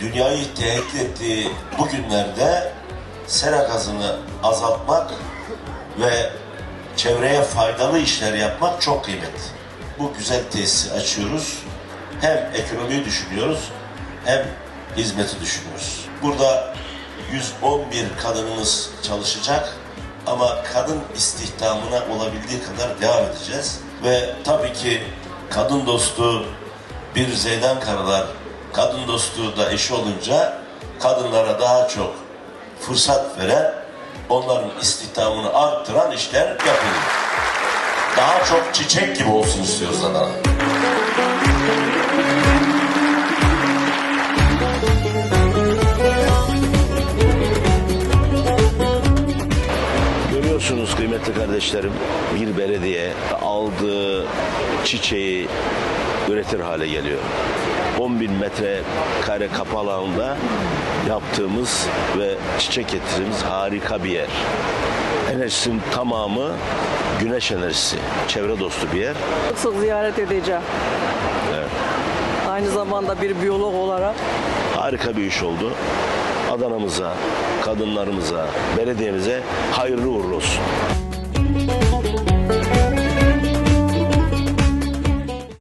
dünyayı tehdit ettiği bu günlerde sera gazını azaltmak ve çevreye faydalı işler yapmak çok kıymetli. Bu güzel tesisi açıyoruz. Hem ekonomiyi düşünüyoruz hem hizmeti düşünüyoruz. Burada 111 kadınımız çalışacak ama kadın istihdamına olabildiği kadar devam edeceğiz. Ve tabii ki kadın dostu bir Zeydan Karalar, kadın dostu da eşi olunca kadınlara daha çok fırsat veren, onların istihdamını arttıran işler yapılıyor. Daha çok çiçek gibi olsun istiyoruz Adana. Görüyorsunuz kıymetli kardeşlerim bir belediye aldığı çiçeği üretir hale geliyor. 10 bin metre kare kapı alanında yaptığımız ve çiçek getirdiğimiz harika bir yer. Enerjisinin tamamı güneş enerjisi. Çevre dostu bir yer. Sık ziyaret edeceğim. Aynı zamanda bir biyolog olarak Harika bir iş oldu. Adana'mıza, kadınlarımıza, belediyemize hayırlı uğurlu olsun.